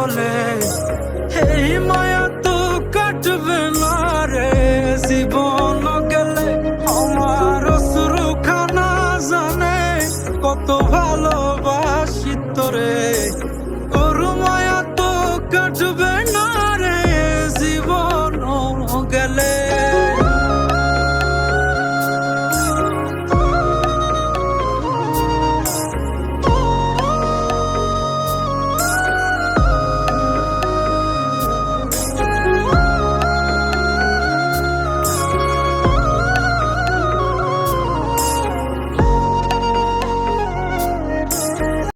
বলে, এই মায়া তো কাটবে না রে। জীবন গেলে আমার শুরু খানা জানে, কত ভালোবাসি তোরে। ওর মায়া তো কাটবে